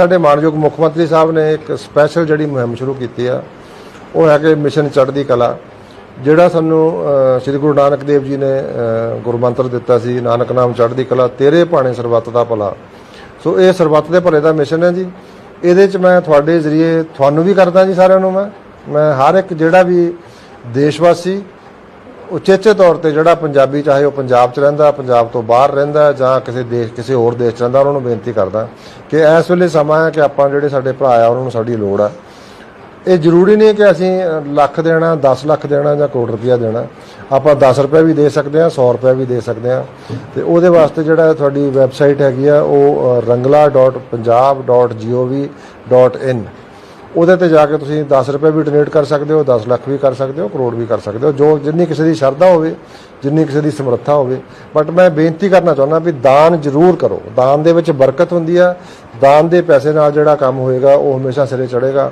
ਸਾਡੇ ਮਾਨਯੋਗ ਮੁੱਖ ਮੰਤਰੀ ਸਾਹਿਬ ਨੇ ਇੱਕ ਸਪੈਸ਼ਲ ਜਿਹੜੀ ਮੁਹਿੰਮ ਸ਼ੁਰੂ ਕੀਤੀ ਆ ਉਹ ਹੈ ਕਿ ਮਿਸ਼ਨ ਚੜ੍ਹਦੀ ਕਲਾ ਜਿਹੜਾ ਸਾਨੂੰ ਸ੍ਰੀ ਗੁਰੂ ਨਾਨਕ ਦੇਵ ਜੀ ਨੇ ਅ, ਗੁਰਮੰਤਰ ਦਿੱਤਾ ਸੀ ਨਾਨਕ ਨਾਮ ਚੜ੍ਹਦੀ ਕਲਾ ਤੇਰੇ ਭਾਣੇ ਸਰਬੱਤ ਦਾ ਭਲਾ। ਸੋ ਇਹ ਸਰਬੱਤ ਦੇ ਭਲੇ ਦਾ ਮਿਸ਼ਨ ਹੈ ਜੀ। ਇਹਦੇ ਚ ਮੈਂ ਤੁਹਾਡੇ ਜ਼ਰੀਏ ਤੁਹਾਨੂੰ ਵੀ ਕਰਦਾ ਜੀ ਸਾਰਿਆਂ ਨੂੰ ਮੈਂ। ਮੈਂ ਹਰ ਇੱਕ ਜਿਹੜਾ ਵੀ ਦੇਸ਼ਵਾਸੀ ਉਚੇਚੇ ਤੌਰ ਤੇ ਜਿਹੜਾ ਪੰਜਾਬੀ, ਚਾਹੇ ਉਹ ਪੰਜਾਬ 'ਚ ਰਹਿੰਦਾ, ਪੰਜਾਬ ਤੋਂ ਬਾਹਰ ਰਹਿੰਦਾ, ਜਾਂ ਕਿਸੇ ਦੇਸ਼, ਕਿਸੇ ਹੋਰ ਦੇਸ਼ 'ਚ ਰਹਿੰਦਾ, ਉਹਨਾਂ ਨੂੰ ਬੇਨਤੀ ਕਰਦਾ ਕਿ ਇਸ ਵੇਲੇ ਸਮਾਂ ਹੈ ਕਿ ਆਪਾਂ ਜਿਹੜੇ ਸਾਡੇ ਭਰਾ ਆ, ਉਹਨਾਂ ਨੂੰ ਸਾਡੀ ਲੋੜ ਆ। ਇਹ ਜ਼ਰੂਰੀ ਨਹੀਂ ਕਿ ਅਸੀਂ ਲੱਖ ਦੇਣਾ 10 ਲੱਖ ਦੇਣਾ ਜਾਂ ਕਰੋੜ ਰੁਪਇਆ ਦੇਣਾ। ਆਪਾਂ 10 ਰੁਪਏ ਵੀ ਦੇ ਸਕਦੇ ਹਾਂ 100 ਰੁਪਏ ਵੀ ਦੇ ਸਕਦੇ ਹਾਂ। ਤੇ ਉਹਦੇ ਵਾਸਤੇ ਜਿਹੜਾ ਤੁਹਾਡੀ ਵੈਬਸਾਈਟ ਹੈਗੀ ਆ, ਉਹ rangla.punjab.gov.in ਉਹਦੇ ਤੇ ਜਾ ਕੇ ਤੁਸੀਂ 10 ਰੁਪਏ ਵੀ ਡੋਨੇਟ ਕਰ ਸਕਦੇ ਹੋ 10 ਲੱਖ ਵੀ ਕਰ ਸਕਦੇ ਹੋ, ਕਰੋੜ ਵੀ ਕਰ ਸਕਦੇ ਹੋ। ਜੋ ਜਿੰਨੀ ਕਿਸੇ ਦੀ ਸ਼ਰਧਾ ਹੋਵੇ, ਜਿੰਨੀ ਕਿਸੇ ਦੀ ਸਮਰੱਥਾ ਹੋਵੇ। ਬਟ ਮੈਂ ਬੇਨਤੀ ਕਰਨਾ ਚਾਹੁੰਦਾ ਵੀ ਦਾਨ ਜ਼ਰੂਰ ਕਰੋ। ਦਾਨ ਦੇ ਵਿੱਚ ਬਰਕਤ ਹੁੰਦੀ ਆ। ਦਾਨ ਦੇ ਪੈਸੇ ਨਾਲ ਜਿਹੜਾ ਕੰਮ ਹੋਏਗਾ, ਉਹ ਹਮੇਸ਼ਾ ਸਿਰੇ ਚੜੇਗਾ